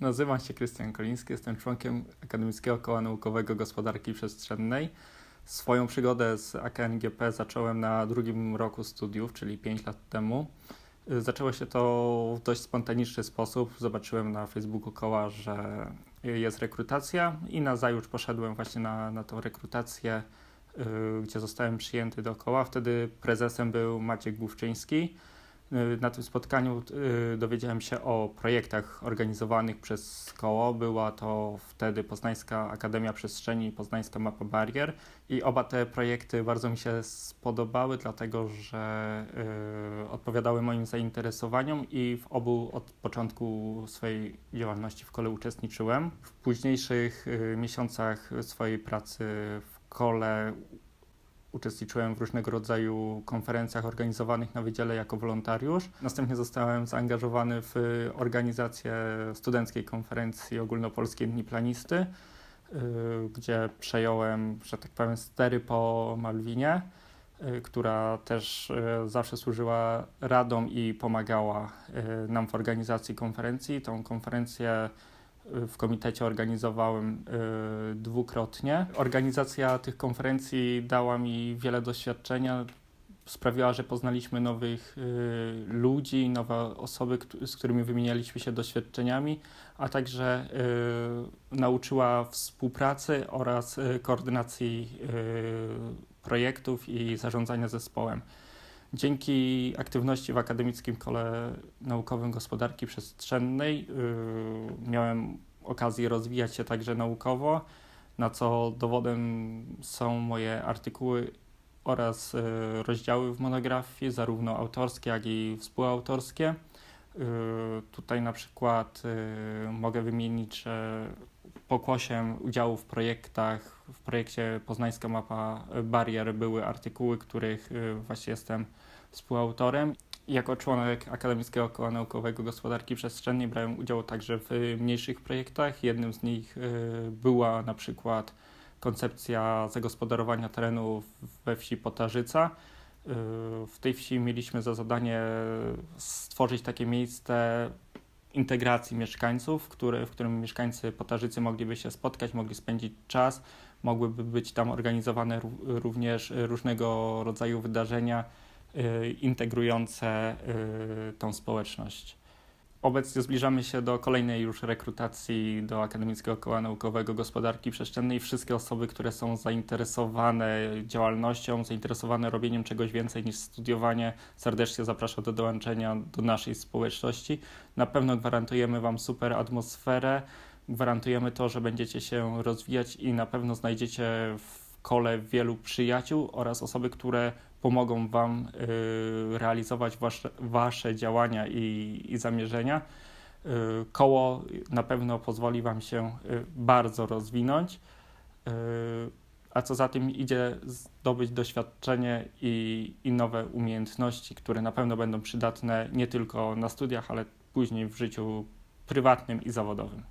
Nazywam się Krystian Koliński, jestem członkiem Akademickiego Koła Naukowego Gospodarki Przestrzennej. Swoją przygodę z AKNGP zacząłem na drugim roku studiów, czyli 5 lat temu. Zaczęło się to w dość spontaniczny sposób. Zobaczyłem na Facebooku koła, że jest rekrutacja i na zajutrz poszedłem właśnie na, na tą rekrutację, y, gdzie zostałem przyjęty do koła. Wtedy prezesem był Maciek Główczyński. Y, Na tym spotkaniu y, dowiedziałem się o projektach organizowanych przez koło. Była to wtedy Poznańska Akademia Przestrzeni i Poznańska Mapa Barier. I oba te projekty bardzo mi się spodobały, dlatego że y, odpowiadały moim zainteresowaniom i w obu od początku swojej działalności w kole uczestniczyłem. W późniejszych miesiącach swojej pracy w kole uczestniczyłem w różnego rodzaju konferencjach organizowanych na wydziale jako wolontariusz. Następnie zostałem zaangażowany w organizację studenckiej konferencji ogólnopolskiej Dni Planisty, y, gdzie przejąłem, że tak powiem, stery po Malwinie, y, która też y, zawsze służyła radom i pomagała nam w organizacji konferencji. Tą konferencję w komitecie organizowałem y, dwukrotnie. Organizacja tych konferencji dała mi wiele doświadczenia, sprawiła, że poznaliśmy nowych y, ludzi, nowe osoby, z którymi wymienialiśmy się doświadczeniami, a także y, nauczyła współpracy oraz koordynacji projektów i zarządzania zespołem. Dzięki aktywności w Akademickim Kole Naukowym Gospodarki Przestrzennej yy, miałem okazję rozwijać się także naukowo, na co dowodem są moje artykuły oraz yy, rozdziały w monografii, zarówno autorskie, jak i współautorskie. Yy, Tutaj na przykład yy, mogę wymienić, że pokłosiem udziału w projektach, w projekcie Poznańska Mapa Barier były artykuły, których yy, właśnie jestem współautorem. Jako członek Akademickiego Koła Naukowego Gospodarki Przestrzennej brałem udział także w mniejszych projektach. Jednym z nich była na przykład koncepcja zagospodarowania terenu we wsi Potarzyca. W tej wsi mieliśmy za zadanie stworzyć takie miejsce integracji mieszkańców, które, w którym mieszkańcy Potarzycy mogliby się spotkać, mogli spędzić czas, mogłyby być tam organizowane ró- również różnego rodzaju wydarzenia, y, integrujące y, tą społeczność. Obecnie zbliżamy się do kolejnej już rekrutacji do Akademickiego Koła Naukowego Gospodarki Przestrzennej. Wszystkie osoby, które są zainteresowane działalnością, zainteresowane robieniem czegoś więcej niż studiowanie, serdecznie zapraszam do dołączenia do naszej społeczności. Na pewno gwarantujemy Wam super atmosferę, gwarantujemy to, że będziecie się rozwijać i na pewno znajdziecie w kole wielu przyjaciół oraz osoby, które pomogą Wam y, realizować wasze, wasze działania i, i zamierzenia. Y, koło na pewno pozwoli Wam się y, bardzo rozwinąć, a co za tym idzie, zdobyć doświadczenie i, i nowe umiejętności, które na pewno będą przydatne nie tylko na studiach, ale później w życiu prywatnym i zawodowym.